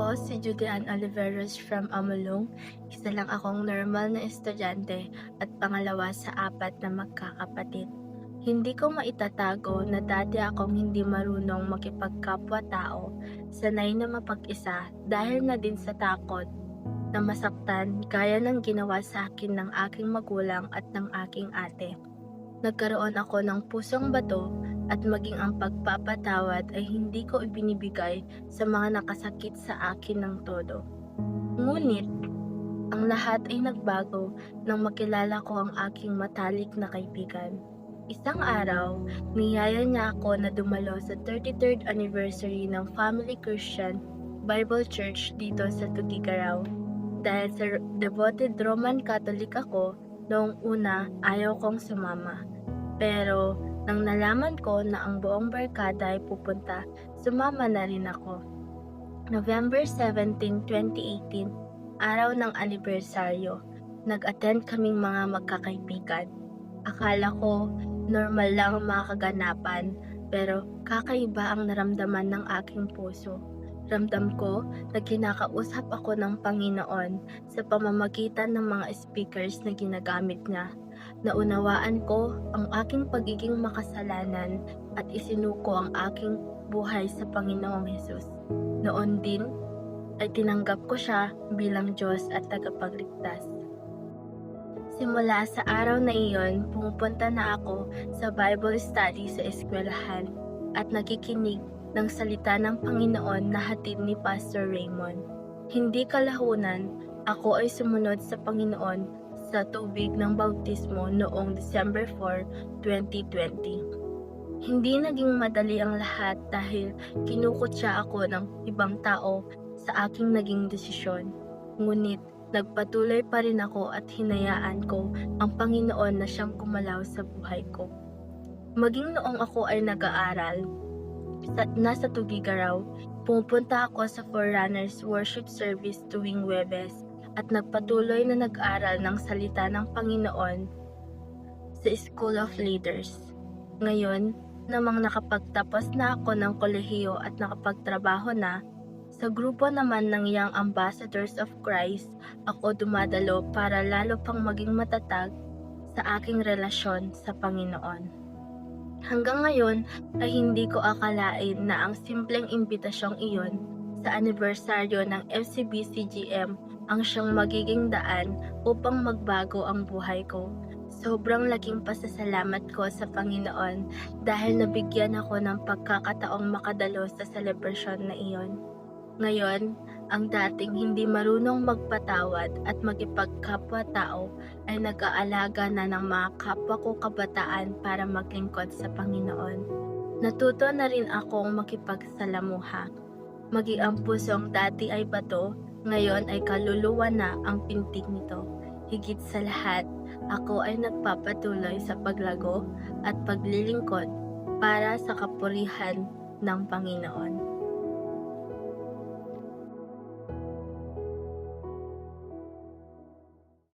po si Julian Oliveros from Amulong. Isa lang akong normal na estudyante at pangalawa sa apat na magkakapatid. Hindi ko maitatago na dati akong hindi marunong makipagkapwa-tao, sanay na mapag-isa dahil na din sa takot na masaktan gaya ng ginawa sa akin ng aking magulang at ng aking ate. Nagkaroon ako ng pusong bato at maging ang pagpapatawad ay hindi ko ibinibigay sa mga nakasakit sa akin ng todo. Ngunit, ang lahat ay nagbago nang makilala ko ang aking matalik na kaibigan. Isang araw, niyaya niya ako na dumalo sa 33rd anniversary ng Family Christian Bible Church dito sa Tugigaraw. Dahil sa devoted Roman Catholic ako, noong una ayaw kong sumama. Pero nang nalaman ko na ang buong barkada ay pupunta, sumama na rin ako. November 17, 2018, araw ng anibersaryo, nag-attend kaming mga magkakaibigan. Akala ko normal lang ang mga pero kakaiba ang naramdaman ng aking puso. Ramdam ko na kinakausap ako ng Panginoon sa pamamagitan ng mga speakers na ginagamit niya. Naunawaan ko ang aking pagiging makasalanan at isinuko ang aking buhay sa Panginoong Hesus. Noon din ay tinanggap ko siya bilang Diyos at tagapagligtas. Simula sa araw na iyon, pumupunta na ako sa Bible study sa eskwelahan at nakikinig ng salita ng Panginoon na hatid ni Pastor Raymond. Hindi kalahunan, ako ay sumunod sa Panginoon sa tubig ng bautismo noong December 4, 2020. Hindi naging madali ang lahat dahil kinukutya ako ng ibang tao sa aking naging desisyon. Ngunit nagpatuloy pa rin ako at hinayaan ko ang Panginoon na siyang kumalaw sa buhay ko. Maging noong ako ay nag-aaral, sa, nasa Tugigaraw, pumupunta ako sa Forerunners Worship Service tuwing Webes at nagpatuloy na nag-aral ng salita ng Panginoon sa School of Leaders. Ngayon, namang nakapagtapos na ako ng kolehiyo at nakapagtrabaho na, sa grupo naman ng Young Ambassadors of Christ, ako dumadalo para lalo pang maging matatag sa aking relasyon sa Panginoon. Hanggang ngayon ay hindi ko akalain na ang simpleng imbitasyong iyon sa anibersaryo ng FCBCGM ang siyang magiging daan upang magbago ang buhay ko. Sobrang laking pasasalamat ko sa Panginoon dahil nabigyan ako ng pagkakataong makadalo sa selebrasyon na iyon. Ngayon, ang dating hindi marunong magpatawad at magipagkapwa-tao ay nag-aalaga na ng mga kapwa ko kabataan para maglingkod sa Panginoon. Natuto na rin akong makipagsalamuha. Maging ang pusong dati ay bato, ngayon ay kaluluwa na ang pintig nito. Higit sa lahat, ako ay nagpapatuloy sa paglago at paglilingkod para sa kapurihan ng Panginoon.